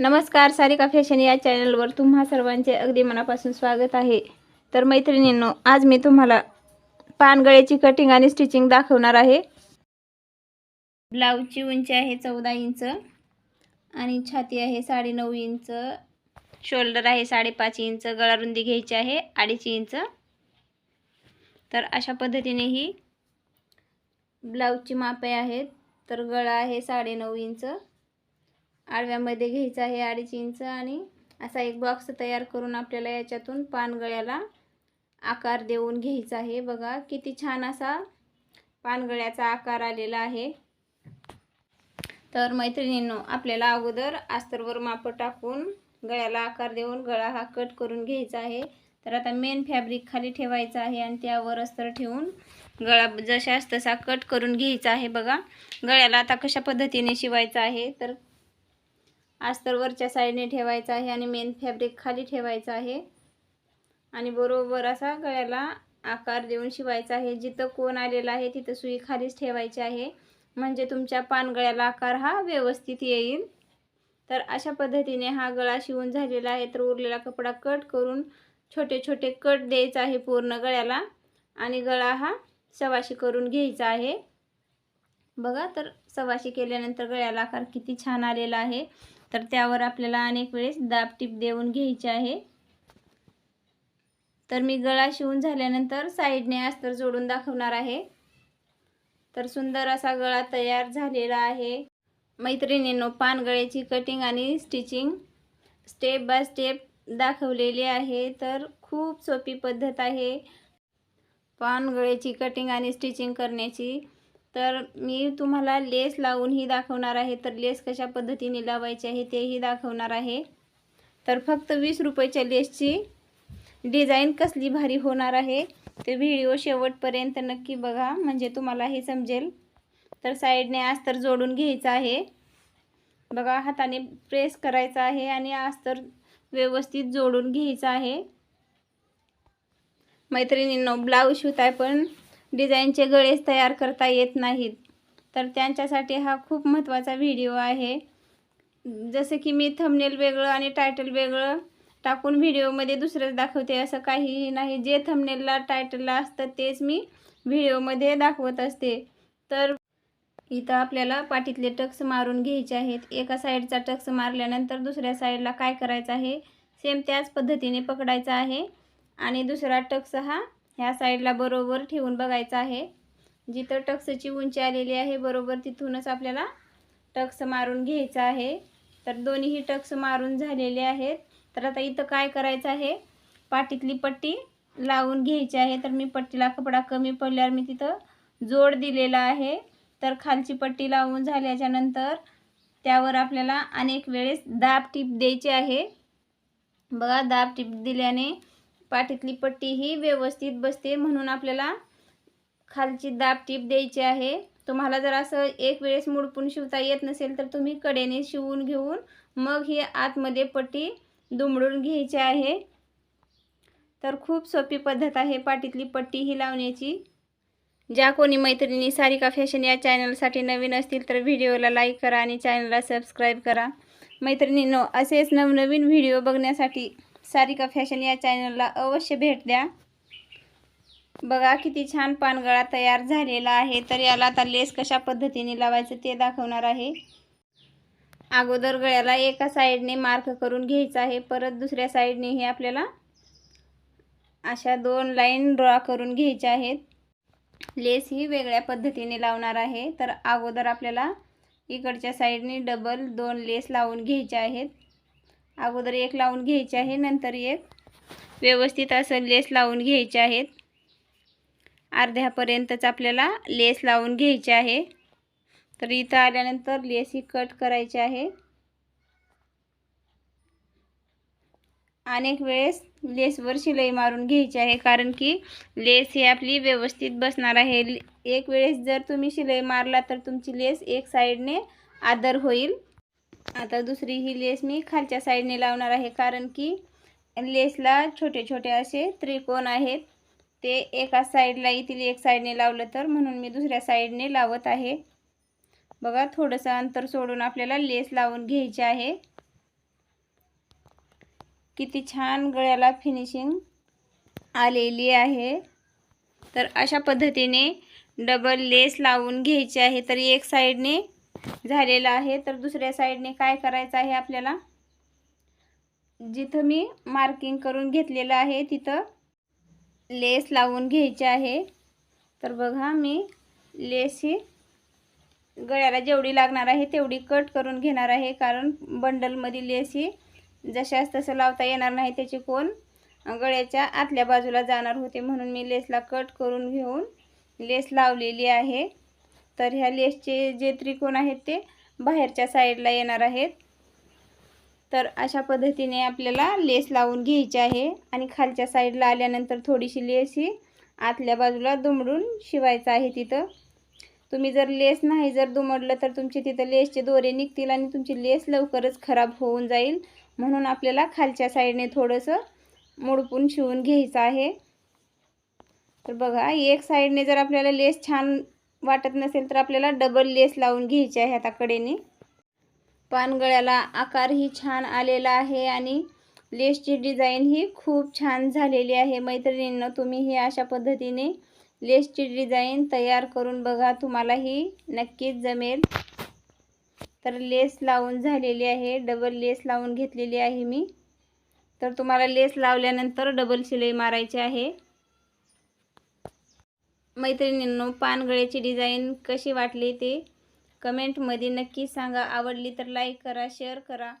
नमस्कार सारिका फॅशन या चॅनलवर तुम्हा सर्वांचे अगदी मनापासून स्वागत आहे. तर मैत्रिणींनो आज मी तुम्हाला पानगळ्याची कटिंग आणि स्टिचिंग दाखवणार आहे. ब्लाऊजची उंची आहे चौदा इंच आणि छाती आहे साडेनऊ इंच. शोल्डर आहे साडेपाच इंच. गळारुंदी घ्यायची आहे अडीच इंच. तर अशा पद्धतीने ही ब्लाऊजची मापे आहेत. तर गळा आहे साडेनऊ इंच. आडव्यामध्ये घ्यायचं आहे अडीच इंच आणि असा एक बॉक्स तयार करून आपल्याला याच्यातून पानगळ्याला आकार देऊन घ्यायचा आहे. बघा किती छान असा पानगळ्याचा आकार आलेला आहे. तर मैत्रिणींनो आपल्याला अगोदर अस्तरवर मापं टाकून गळ्याला आकार देऊन गळा हा कट करून घ्यायचा आहे. तर आता मेन फॅब्रिक खाली ठेवायचं आहे आणि त्यावर अस्तर ठेवून गळा जशास तसा कट करून घ्यायचा आहे. बघा गळ्याला आता कशा पद्धतीने शिवायचा आहे? तर अस्तर वरच्या साईडने ठेवायचा आहे आणि मेन फॅब्रिक खाली ठेवायचं आहे. आणि बरोबर असा गळ्याला आकार देऊन शिवायचा आहे. जिथं कोण आलेला आहे तिथं सुई खालीच ठेवायची आहे. म्हणजे तुमच्या पानगळ्याला आकार हा व्यवस्थित येईल. तर अशा पद्धतीने हा गळा शिवून झालेला आहे. तर उरलेला कपडा कट करून छोटे छोटे कट द्यायचा आहे पूर्ण गळ्याला. आणि गळा हा सवाशी करून घ्यायचा आहे. बघा तर सवाशी केल्यानंतर गळ्याला आकार किती छान आलेला आहे. तर त्यावर आपल्याला अनेक वेळेस दाबटीप देऊन घ्यायची आहे. तर मी गळा शिवून झाल्यानंतर साईडने अस्तर जोडून दाखवणार आहे. तर सुंदर असा गळा तयार झालेला आहे. मैत्रिणींनो पानगळ्याची कटिंग आणि स्टिचिंग स्टेप बाय स्टेप दाखवलेली आहे. तर खूप सोपी पद्धत आहे. पानगळ्याची कटिंग आणि स्टिचिंग करण्याची. तर मी तुम्हाला लेस लावूनही दाखवणार आहे. तर लेस कशा पद्धतीने लावायची आहे तेही दाखवणार आहे. तर फक्त वीस रुपयाच्या लेसची डिझाईन कसली भारी होणार आहे ते व्हिडिओ शेवटपर्यंत नक्की बघा. म्हणजे तुम्हाला हे समजेल. तर साईडने अस्तर जोडून घ्यायचं आहे. बघा हाताने प्रेस करायचा आहे आणि अस्तर व्यवस्थित जोडून घ्यायचं आहे. मैत्रिणींनो ब्लाऊज शिवताय पण डिझाईनचे गळेच तयार करता येत नाहीत. तर त्यांच्यासाठी हा खूप महत्त्वाचा व्हिडिओ आहे. जसं की मी थंबनेल वेगळं आणि टायटल वेगळं टाकून व्हिडिओमध्ये दुसरंच दाखवते असं काहीही नाही. जे थंबनेलला टायटलला असतं तेच मी व्हिडिओमध्ये दाखवत असते. तर इथं आपल्याला पाठीतले टक्स मारून घ्यायचे आहेत. एका साईडचा टक्स मारल्यानंतर दुसऱ्या साईडला काय करायचं आहे? सेम त्याच पद्धतीने पकडायचा आहे. आणि दुसरा टक्स हा ह्या साईडला बरोबर ठेवून बघायचं आहे. जिथं टक्सची उंची आलेली आहे बरोबर तिथूनच आपल्याला टक्स मारून घ्यायचा आहे. तर दोन्हीही टक्स मारून झालेले आहेत. तर आता इथं काय करायचं आहे? पाठीतली पट्टी लावून घ्यायची आहे. तर मी पट्टीला कपडा कमी पडल्यावर मी तिथं जोड दिलेला आहे. तर खालची पट्टी लावून झाल्याच्यानंतर त्यावर आपल्याला अनेक वेळेस दाब टीप द्यायची आहे. बघा दाब टीप दिल्याने पाठीतली पट्टी ही व्यवस्थित बसते म्हणून आपल्याला खालची दाब टीप द्यायची आहे. तुम्हाला जर असं एक वेळेस मुडपून शिवता येत नसेल तर तुम्ही कडेने शिवून घेऊन मग ही आतमध्ये पट्टी दुमडून घ्यायची आहे. तर खूप सोपी पद्धत आहे पाठीतली पट्टी ही लावण्याची. ज्या कोणी मैत्रिणी सारिका फॅशन या चॅनलसाठी नवीन असतील तर व्हिडिओला लाईक करा आणि चॅनलला सबस्क्राईब करा. मैत्रिणींनो असेच नवनवीन व्हिडिओ बघण्यासाठी सारिका फॅशन या चॅनलला अवश्य भेट द्या. बघा किती छान पानगळा तयार झालेला आहे. तर याला आता लेस कशा पद्धतीने लावायचं ते दाखवणार आहे. अगोदर गळ्याला एका साईडने मार्क करून घ्यायचा आहे. परत दुसऱ्या साईडनेही आपल्याला अशा दोन लाईन ड्रॉ करून घ्यायच्या आहेत. लेस ही वेगळ्या पद्धतीने लावणार आहे. तर अगोदर आपल्याला इकडच्या साईडने डबल दोन लेस लावून घ्यायचे आहेत. अगोदर एक लावून घ्यायचे आहे नंतर एक. व्यवस्थित असं लेस लावून घ्यायचे आहेत. अर्ध्यापर्यंतच आपल्याला लेस लावून घ्यायचे आहे. तर इथं आल्यानंतर लेस ही कट करायची आहे. अनेक वेळेस लेसवर शिलाई मारून घ्यायची आहे कारण की लेस ही आपली व्यवस्थित बसणार आहे. एक वेळेस जर तुम्ही शिलाई मारला तर तुमची लेस एक साईडने आदर होईल. आता दुसरी ही लेस मी खालच्या साईडने लावणार आहे कारण की लेसला छोटे छोटे असे त्रिकोण आहेत. ते एका साईडला येतील एक साईडने लावलं तर म्हणून मी दुसऱ्या साईडने लावत आहे. बघा थोडंसं अंतर सोडून आपल्याला लेस लावून घ्यायचे आहे. किती छान गळ्याला फिनिशिंग आलेली आहे. तर अशा पद्धतीने डबल लेस लावून घ्यायची आहे. तर एक साईडने झालेलं आहे. तर दुसऱ्या साईडने काय करायचं आहे आपल्याला? जिथं मी मार्किंग करून घेतलेलं आहे तिथं लेस लावून घ्यायची आहे. तर बघा मी लेस ही गळ्याला जेवढी लागणार आहे तेवढी कट करून घेणार आहे. कारण बंडलमध्ये लेस ही जशास तसं लावता येणार नाही त्याची कोण गळ्याच्या आतल्या बाजूला जाणार होते. म्हणून मी लेसला कट करून घेऊन लेस लावलेली आहे. तर ह्या लेसचे जे त्रिकोण आहेत ते बाहेरच्या साईडला येणार आहेत. तर अशा पद्धतीने आपल्याला लेस लावून घ्यायची आहे आणि खालच्या साईडला आल्यानंतर थोडीशी लेस ही आतल्या बाजूला दुमडून शिवायचं आहे तिथं. तुम्ही जर लेस नाही जर दुमडलं तर तुमचे तिथं लेसचे दोरे निघतील आणि तुमची लेस लवकरच खराब होऊन जाईल. म्हणून आपल्याला खालच्या साईडने थोडंसं मुडपून शिवून घ्यायचं आहे. तर बघा एक साईडने जर आपल्याला लेस छान वाटत नसेल तर आपल्याला डबल लेस लावून घ्यायची आहे आता कडेने. पानगळ्याला आकारही छान आलेला आहे आणि लेसची डिझाईन ही खूप छान झालेली आहे. मैत्रिणींना तुम्ही ही अशा पद्धतीने लेसची डिझाईन तयार करून बघा. तुम्हाला ही नक्कीच जमेल. तर लेस लावून झालेली आहे. डबल लेस लावून घेतलेली आहे मी. तर तुम्हाला लेस लावल्यानंतर डबल शिलाई मारायची आहे. मैत्रिणींनो पानगळ्याची डिझाईन कशी वाटली ते? कमेंटमध्ये नक्की सांगा. आवडली तर लाईक करा शेअर करा.